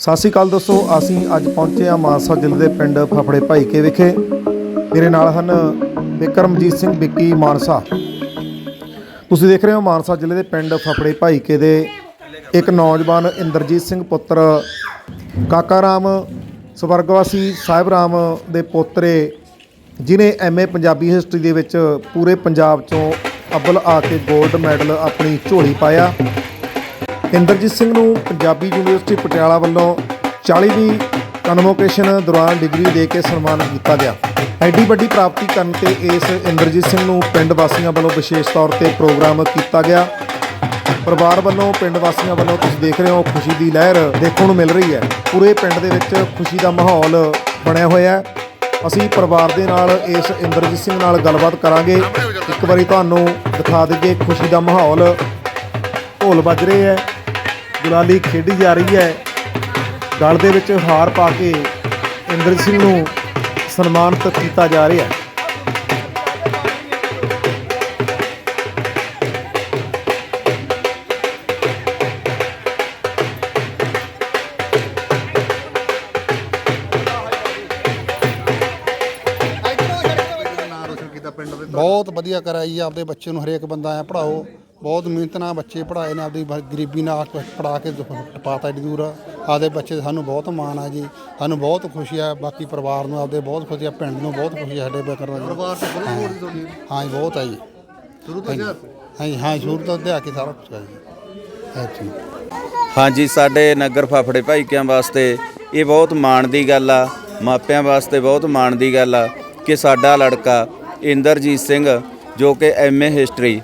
ਸਤਿ ਸ਼੍ਰੀ ਅਕਾਲ ਦੋਸਤੋ, ਅਸੀਂ ਅੱਜ ਪਹੁੰਚੇ ਹਾਂ ਮਾਨਸਾ ਜ਼ਿਲ੍ਹੇ ਦੇ ਪਿੰਡ ਫਫੜੇ ਭਾਈਕੇ ਵਿਖੇ। ਮੇਰੇ ਨਾਲ ਹਨ ਵਿਕਰਮਜੀਤ ਸਿੰਘ ਵਿੱਕੀ ਮਾਨਸਾ। ਤੁਸੀਂ ਦੇਖ ਰਹੇ ਹੋ ਮਾਨਸਾ ਜ਼ਿਲ੍ਹੇ ਦੇ ਪਿੰਡ ਫਫੜੇ ਭਾਈਕੇ ਦੇ ਇੱਕ ਨੌਜਵਾਨ ਇੰਦਰਜੀਤ ਸਿੰਘ ਪੁੱਤਰ, ਕਾਕਾ ਰਾਮ ਸਵਰਗਵਾਸੀ ਸਾਹਿਬ ਰਾਮ ਦੇ ਪੋਤਰੇ, ਜਿਨੇ ਐਮਏ ਪੰਜਾਬੀ ਹਿਸਟਰੀ ਦੇ ਵਿੱਚ ਪੂਰੇ ਪੰਜਾਬ ਚੋਂ ਅੱਵਲ ਆ ਕੇ 골ਡ ਮੈਡਲ ਆਪਣੀ ਝੋਲੀ ਪਾਇਆ। ਇੰਦਰਜੀਤ ਸਿੰਘ ਨੂੰ ਪੰਜਾਬੀ ਯੂਨੀਵਰਸਿਟੀ ਪਟਿਆਲਾ ਵੱਲੋਂ 40ਵੀਂ ਕਨਵੋਕੇਸ਼ਨ ਦੌਰਾਨ ਡਿਗਰੀ ਦੇ ਕੇ ਸਨਮਾਨਿਤ ਕੀਤਾ ਗਿਆ। ਐਡੀ ਵੱਡੀ ਪ੍ਰਾਪਤੀ ਕਰਨ ਤੇ ਇਸ ਇੰਦਰਜੀਤ ਸਿੰਘ ਨੂੰ ਪਿੰਡ ਵਾਸੀਆਂ ਵੱਲੋਂ ਵਿਸ਼ੇਸ਼ ਤੌਰ ਤੇ ਪ੍ਰੋਗਰਾਮ ਕੀਤਾ ਗਿਆ। ਪਰਿਵਾਰ ਵੱਲੋਂ ਪਿੰਡ ਵਾਸੀਆਂ ਵੱਲੋਂ ਤੁਸੀਂ ਦੇਖ ਰਹੇ ਹੋ, ਖੁਸ਼ੀ ਦੀ ਲਹਿਰ ਦੇਖਣ ਨੂੰ ਮਿਲ ਰਹੀ ਹੈ। ਪੂਰੇ ਪਿੰਡ ਦੇ ਵਿੱਚ ਖੁਸ਼ੀ ਦਾ ਮਾਹੌਲ ਬਣਿਆ ਹੋਇਆ ਹੈ। ਅਸੀਂ ਪਰਿਵਾਰ ਦੇ ਨਾਲ ਇਸ ਇੰਦਰਜੀਤ ਸਿੰਘ ਨਾਲ ਗੱਲਬਾਤ ਕਰਾਂਗੇ। ਇੱਕ ਵਾਰੀ ਤੁਹਾਨੂੰ ਦਿਖਾ ਦਈਏ, ਖੁਸ਼ੀ ਦਾ ਮਾਹੌਲ ਢੋਲ ਵੱਜ ਰਹੇ ਹੈ। ਗੁਲਾਲੀ ਖੇਡੀ ਜਾ ਰਹੀ ਹੈ। ਗਲ ਦੇ ਵਿੱਚ ਹਾਰ ਪਾ ਕੇ ਇੰਦਰ ਸਿੰਘ ਨੂੰ ਸਨਮਾਨਿਤ ਕੀਤਾ ਜਾ ਰਿਹਾ ਹੈ। ਬਹੁਤ ਵਧੀਆ ਕਰਾਈ ਆ, ਆਪਦੇ ਬੱਚੇ ਨੂੰ ਹਰੇਕ ਬੰਦਾ ਐ ਪੜਾਓ ਬਹੁਤ ਮਿਹਨਤ ਨਾਲ ਬੱਚੇ ਪੜਾਏ ਨੇ ਆਪਦੀ ਬ- ਗਰੀਬੀ ਨਾਲ ਪੜਾ ਕੇ ਟਪਾਤਾ ਏਡੀ ਦੂਰ ਆਪਦੇ ਬੱਚੇ ਤੇ ਸਾਨੂੰ ਬਹੁਤ ਮਾਣ ਆ ਜੀ ਸਾਨੂੰ ਬਹੁਤ ਖੁਸ਼ੀ ਆ ਬਾਕੀ ਪਰਿਵਾਰ ਨੂੰ ਆਪਦੇ ਬਹੁਤ ਖੁਸ਼ੀ ਆ ਪਿੰਡ ਨੂੰ ਬਹੁਤ ਖੁਸ਼ੀ ਆ ਸਾਡੇ ਬਕਰ ਦਾ ਪਰਿਵਾਰ ਤੇ ਬਹੁਤ ਤੁਹਾਡੀ। ਹਾਂ ਜੀ ਬਹੁਤ ਆ ਜੀ। ਸ਼ੁਰੂ ਤੋਂ ਹਾਂ ਜੀ। ਹਾਂ ਸ਼ੁਰੂ ਤੋਂ ਅਧਿਆ ਕੇ ਸਾਰਾ ਕੁਝ ਆ ਜੀ। ਹੈ ਜੀ। ਹਾਂਜੀ ਸਾਡੇ ਨਗਰ ਫਾਫੜੇ ਭਾਈਕਿਆਂ ਵਾਸਤੇ ਇਹ ਬਹੁਤ ਮਾਣ ਦੀ ਗੱਲ ਆ ਮਾਪਿਆਂ ਵਾਸਤੇ ਬਹੁਤ ਮਾਣ ਦੀ ਗੱਲ ਆ ਕਿ ਸਾਡਾ ਲੜਕਾ ਇੰਦਰਜੀਤ ਸਿੰਘ ਜੋ ਕਿ ਐਮਏ ਹਿਸਟਰੀ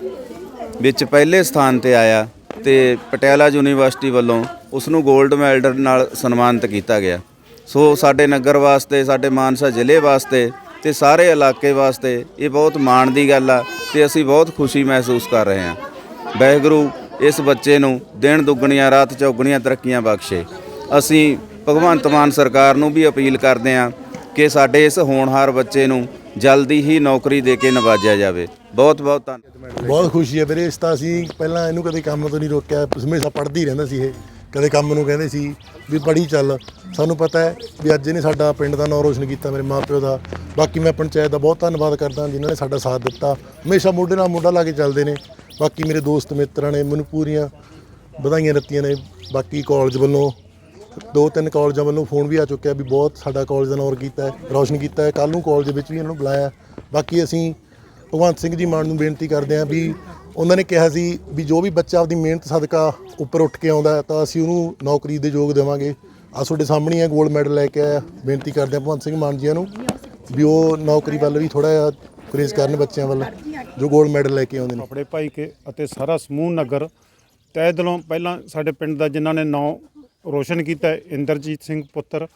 ਵਿੱਚ ਪਹਿਲੇ ਸਥਾਨ ਤੇ ਆਇਆ ਤੇ ਪਟਿਆਲਾ ਯੂਨੀਵਰਸਿਟੀ ਵੱਲੋਂ ਉਸ ਨੂੰ 골ਡ ਮੈਡਲ ਨਾਲ ਸਨਮਾਨਿਤ ਕੀਤਾ ਗਿਆ। ਸੋ ਸਾਡੇ ਨਗਰ ਵਾਸਤੇ, ਸਾਡੇ ਮਾਨਸਾ ਜ਼ਿਲ੍ਹੇ ਵਾਸਤੇ ਤੇ ਸਾਰੇ ਇਲਾਕੇ ਵਾਸਤੇ ਇਹ ਬਹੁਤ ਮਾਣ ਦੀ ਗੱਲ ਆ ਤੇ ਅਸੀਂ ਬਹੁਤ ਖੁਸ਼ੀ ਮਹਿਸੂਸ ਕਰ ਰਹੇ ਹਾਂ। ਵਾਹਿਗੁਰੂ ਇਸ ਬੱਚੇ ਨੂੰ ਦਿਨ ਦੁੱਗਣੀਆਂ, ਰਾਤ ਚੌਗਣੀਆਂ ਤਰੱਕੀਆਂ ਬਖਸ਼ੇ। ਅਸੀਂ ਭਗਵੰਤ ਮਾਨ ਸਰਕਾਰ ਨੂੰ ਵੀ ਅਪੀਲ ਕਰਦੇ ਹਾਂ ਕਿ ਸਾਡੇ ਇਸ ਹੋਣਹਾਰ ਬੱਚੇ ਨੂੰ ਜਲਦੀ ਹੀ ਨੌਕਰੀ ਦੇ ਕੇ ਨਵਾਜਿਆ ਜਾਵੇ। ਬਹੁਤ ਬਹੁਤ ਧੰਨਵਾਦ ਬਹੁਤ ਖੁਸ਼ੀ ਹੈ ਵੀਰੇ, ਇਸ ਤਾਂ ਅਸੀਂ ਪਹਿਲਾਂ ਇਹਨੂੰ ਕਦੇ ਕੰਮ ਤੋਂ ਨਹੀਂ ਰੋਕਿਆ, ਹਮੇਸ਼ਾ ਪੜ੍ਹਦੀ ਰਹਿੰਦਾ ਸੀ ਇਹ, ਕਦੇ ਕੰਮ ਨੂੰ ਕਹਿੰਦੇ ਸੀ ਵੀ ਪੜ੍ਹੀ ਚੱਲ। ਸਾਨੂੰ ਪਤਾ ਹੈ ਵੀ ਅੱਜ ਇਹਨੇ ਸਾਡਾ ਪਿੰਡ ਦਾ ਨਾਂ ਰੋਸ਼ਨ ਕੀਤਾ ਮੇਰੇ ਮਾਪਿਓ ਦਾ। ਬਾਕੀ ਮੈਂ ਪੰਚਾਇਤ ਦਾ ਬਹੁਤ ਧੰਨਵਾਦ ਕਰਦਾ ਜਿਨ੍ਹਾਂ ਨੇ ਸਾਡਾ ਸਾਥ ਦਿੱਤਾ। ਹਮੇਸ਼ਾ ਮੋਢੇ ਨਾਲ ਮੋਢਾ ਲਾ ਕੇ ਚੱਲਦੇ ਨੇ। ਬਾਕੀ ਮੇਰੇ ਦੋਸਤ ਮਿੱਤਰਾਂ ਨੇ, ਮੈਨੂੰ ਪੂਰੀਆਂ ਵਧਾਈਆਂ ਦਿੱਤੀਆਂ ਨੇ। ਬਾਕੀ ਕਾਲਜ ਵੱਲੋਂ ਦੋ ਤਿੰਨ ਕਾਲਜਾਂ ਵੱਲੋਂ ਫੋਨ ਵੀ ਆ ਚੁੱਕਿਆ ਵੀ ਬਹੁਤ ਸਾਡਾ ਕਾਲਜ ਦਾ ਨਾਮ ਕੀਤਾ ਹੈ, ਰੌਸ਼ਨ ਕੀਤਾ ਹੈ। ਕੱਲ ਨੂੰ ਕਾਲਜ ਵਿੱਚ ਵੀ ਇਹਨਾਂ ਨੂੰ ਬੁਲਾਇਆ। ਬਾਕੀ ਅਸੀਂ ਭਗਵੰਤ ਸਿੰਘ ਜੀ ਮਾਨ ਨੂੰ ਬੇਨਤੀ ਕਰਦੇ ਹਾਂ ਵੀ ਉਹਨਾਂ ਨੇ ਕਿਹਾ ਸੀ ਵੀ ਜੋ ਵੀ ਬੱਚਾ ਆਪਦੀ ਮਿਹਨਤ ਸਦਕਾ ਉੱਪਰ ਉੱਠ ਕੇ ਆਉਂਦਾ ਤਾਂ ਅਸੀਂ ਉਹਨੂੰ ਨੌਕਰੀ ਦੇ ਯੋਗ ਦੇਵਾਂਗੇ। ਆ ਤੁਹਾਡੇ ਸਾਹਮਣੇ ਆ 골ਡ ਮੈਡਲ ਲੈ ਕੇ ਆਇਆ। ਬੇਨਤੀ ਕਰਦੇ ਹਾਂ ਭਗਵੰਤ ਸਿੰਘ ਮਾਨ ਜੀ ਨੂੰ ਵੀ ਉਹ ਨੌਕਰੀ ਵੱਲ ਵੀ ਥੋੜਾ ਜਿਹਾ ਕਰੇਜ਼ ਕਰਨ ਬੱਚਿਆਂ ਵੱਲ, ਜੋ 골ਡ ਮੈਡਲ ਲੈ ਕੇ ਆਉਂਦੇ ਨੇ। ਆਪਣੇ ਭਾਈ ਕੇ ਅਤੇ ਸਾਰਾ ਸਮੂਹ ਨਗਰ, ਤਹਿ ਦਿਲੋਂ ਪਹਿਲਾਂ ਸਾਡੇ ਪਿੰਡ ਦਾ ਜਿਨ੍ਹਾਂ ਨੇ ਨਾਂ ਰੋਸ਼ਨ ਕੀਤਾ ਇੰਦਰਜੀਤ ਸਿੰਘ ਪੁੱਤਰ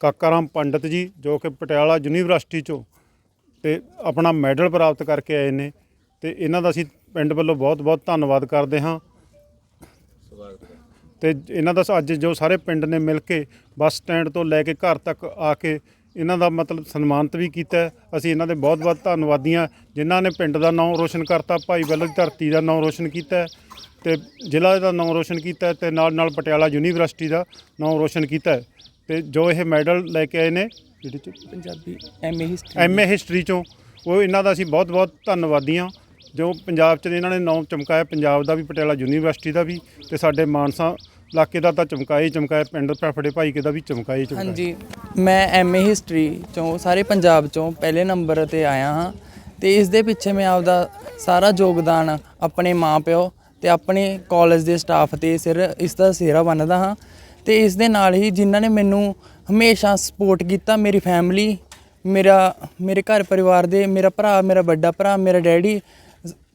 ਕਾਕਾਰਾਮ ਪੰਡਤ ਜੀ, ਜੋ ਕਿ ਪਟਿਆਲਾ ਯੂਨੀਵਰਸਿਟੀ ਚੋਂ ਤੇ ਆਪਣਾ ਮੈਡਲ ਪ੍ਰਾਪਤ ਕਰਕੇ ਆਏ ਨੇ ਤੇ ਇਹਨਾਂ ਦਾ ਅਸੀਂ ਪਿੰਡ ਵੱਲੋਂ ਬਹੁਤ-ਬਹੁਤ ਧੰਨਵਾਦ ਕਰਦੇ ਹਾਂ। ਤੇ ਇਹਨਾਂ ਦਾ ਅੱਜ ਜੋ ਸਾਰੇ ਪਿੰਡ ਨੇ ਮਿਲ ਕੇ ਬੱਸ ਸਟੈਂਡ ਤੋਂ ਲੈ ਕੇ ਘਰ ਤੱਕ ਆ ਕੇ ਇਹਨਾਂ ਦਾ ਮਤਲਬ ਸਨਮਾਨਿਤ ਵੀ ਕੀਤਾ ਅਸੀਂ ਇਹਨਾਂ ਦੇ ਬਹੁਤ-ਬਹੁਤ ਧੰਨਵਾਦੀ ਹਾਂ ਜਿਨ੍ਹਾਂ ਨੇ ਪਿੰਡ ਦਾ ਨਾਮ ਰੋਸ਼ਨ ਕਰਤਾ, ਭਾਈ ਵੱਲੋਂ ਧਰਤੀ ਦਾ ਨਾਮ ਰੋਸ਼ਨ ਕੀਤਾ ਹੈ ਤੇ ਜ਼ਿਲ੍ਹਾ ਦਾ ਨਾਮ ਰੋਸ਼ਨ ਕੀਤਾ ਹੈ ਤੇ ਨਾਲ ਨਾਲ ਪਟਿਆਲਾ ਯੂਨੀਵਰਸਿਟੀ ਦਾ ਨਾਮ ਰੋਸ਼ਨ ਕੀਤਾ ਹੈ। ਤੇ ਜੋ ਇਹ ਮੈਡਲ ਲੈ ਕੇ ਆਏ ਨੇ ਜਿਹੜੇ ਚ Punjabi MA history MA history ਚੋਂ। ਉਹ ਇਹਨਾਂ ਦਾ ਅਸੀਂ ਬਹੁਤ-ਬਹੁਤ ਧੰਨਵਾਦੀ ਹਾਂ। ਜੋ ਪੰਜਾਬ 'ਚ ਇਹਨਾਂ ਨੇ ਨਾਮ ਚਮਕਾਇਆ। ਪੰਜਾਬ ਦਾ ਵੀ ਪਟਿਆਲਾ ਯੂਨੀਵਰਸਿਟੀ ਦਾ ਵੀ ਤੇ ਸਾਡੇ ਮਾਨਸਾ ਇਲਾਕੇ ਦਾ ਤਾਂ ਚਮਕਾਇਆ ਹੀ ਚਮਕਾਇਆ। ਪਿੰਡ ਫੜੇ ਭਾਈ ਕੇ ਦਾ ਵੀ ਚਮਕਾਇਆ ਹੀ ਚਮਕਾਇਆ। ਹਾਂਜੀ ਮੈਂ ਐਮਏ ਹਿਸਟਰੀ ਚੋਂ ਸਾਰੇ ਪੰਜਾਬ ਚੋਂ ਪਹਿਲੇ ਨੰਬਰ ਤੇ ਆਇਆ ਹਾਂ ਤੇ ਇਸ ਦੇ ਪਿੱਛੇ ਮੈਂ ਆਪਦਾ ਸਾਰਾ ਯੋਗਦਾਨ ਆਪਣੇ ਮਾਪਿਓ ਤੇ ਆਪਣੇ ਕਾਲਜ ਦੇ ਸਟਾਫ ਤੇ ਸਿਰ ਇਸ ਦਾ ਸਿਹਰਾ ਬੰਨਦਾ ਹਾਂ ਤੇ ਇਸ ਦੇ ਨਾਲ ਹੀ ਜਿਨ੍ਹਾਂ ਨੇ ਮੈਨੂੰ ਹਮੇਸ਼ਾ ਸਪੋਰਟ ਕੀਤਾ ਮੇਰੀ ਫੈਮਿਲੀ ਮੇਰਾ, ਮੇਰੇ ਘਰ ਪਰਿਵਾਰ ਦੇ, ਮੇਰਾ ਭਰਾ, ਮੇਰਾ ਵੱਡਾ ਭਰਾ, ਮੇਰਾ ਡੈਡੀ,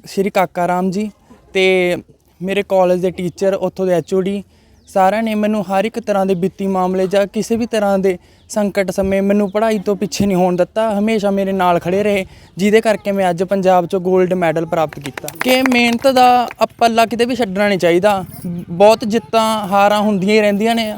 ਸ਼੍ਰੀ ਕਾਕਾ ਰਾਮ ਜੀ ਤੇ ਮੇਰੇ ਕਾਲਜ ਦੇ ਟੀਚਰ ਉੱਥੋਂ ਦੇ ਐਚਓਡੀ ਸਾਰਿਆਂ ਨੇ ਮੈਨੂੰ ਹਰ ਇੱਕ ਤਰ੍ਹਾਂ ਦੇ ਵਿੱਤੀ ਮਾਮਲੇ ਜਾਂ ਕਿਸੇ ਵੀ ਤਰ੍ਹਾਂ ਦੇ ਸੰਕਟ ਸਮੇਂ ਮੈਨੂੰ ਪੜ੍ਹਾਈ ਤੋਂ ਪਿੱਛੇ ਨਹੀਂ ਹੋਣ ਦਿੱਤਾ। ਹਮੇਸ਼ਾ ਮੇਰੇ ਨਾਲ ਖੜੇ ਰਹੇ, ਜਿਹਦੇ ਕਰਕੇ ਮੈਂ ਅੱਜ ਪੰਜਾਬ 'ਚੋਂ 골ਡ ਮੈਡਲ ਪ੍ਰਾਪਤ ਕੀਤਾ। ਕਿ ਮਿਹਨਤ ਦਾ ਪੱਲਾ ਕਿਤੇ ਵੀ ਛੱਡਣਾ ਨਹੀਂ ਚਾਹੀਦਾ। ਬਹੁਤ ਜਿੱਤਾਂ, ਹਾਰਾਂ ਹੁੰਦੀਆਂ ਹੀ ਰਹਿੰਦੀਆਂ ਨੇ।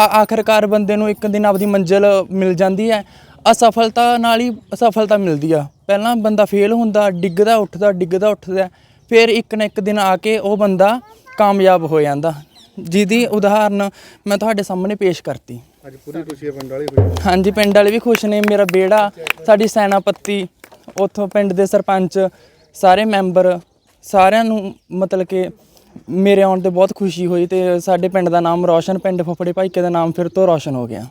ਆਖਰਕਾਰ ਬੰਦੇ ਨੂੰ ਇੱਕ ਦਿਨ ਆਪਦੀ ਮੰਜ਼ਿਲ ਮਿਲ ਜਾਂਦੀ ਹੈ ਅਸਫਲਤਾ ਨਾਲ ਹੀ ਸਫਲਤਾ ਮਿਲਦੀ ਆ। ਪਹਿਲਾਂ ਬੰਦਾ ਫੇਲ ਹੁੰਦਾ ਡਿੱਗਦਾ ਉੱਠਦਾ ਡਿੱਗਦਾ ਉੱਠਦਾ ਫਿਰ ਇੱਕ ਨਾ ਇੱਕ ਦਿਨ ਆ ਕੇ ਉਹ ਬੰਦਾ ਕਾਮਯਾਬ ਹੋ ਜਾਂਦਾ। ਜਿਹਦੀ ਉਦਾਹਰਨ ਮੈਂ ਤੁਹਾਡੇ ਸਾਹਮਣੇ ਪੇਸ਼ ਕਰਤੀ। ਅੱਜ ਪੂਰੀ ਖੁਸ਼ੀ ਹੈ ਪਿੰਡ ਵਾਲੀ ਹੋਈ ਹਾਂਜੀ ਪਿੰਡ ਵਾਲੇ ਵੀ ਖੁਸ਼ ਨੇ। ਮੇਰਾ ਬੇੜਾ ਸਾਡੀ ਸੈਨਾਪਤੀ ਉੱਥੋਂ ਪਿੰਡ ਦੇ ਸਰਪੰਚ ਸਾਰੇ ਮੈਂਬਰ ਸਾਰਿਆਂ ਨੂੰ ਮਤਲਬ ਕਿ ਮੇਰੇ ਆਉਣ ਤੇ ਬਹੁਤ ਖੁਸ਼ੀ ਹੋਈ ਤੇ ਸਾਡੇ ਪਿੰਡ ਦਾ ਨਾਮ ਰੌਸ਼ਨ, ਪਿੰਡ ਫਫੜੇ ਭਾਈਕੇ ਦਾ ਨਾਮ ਫਿਰ ਤੋਂ ਰੌਸ਼ਨ ਹੋ ਗਿਆ।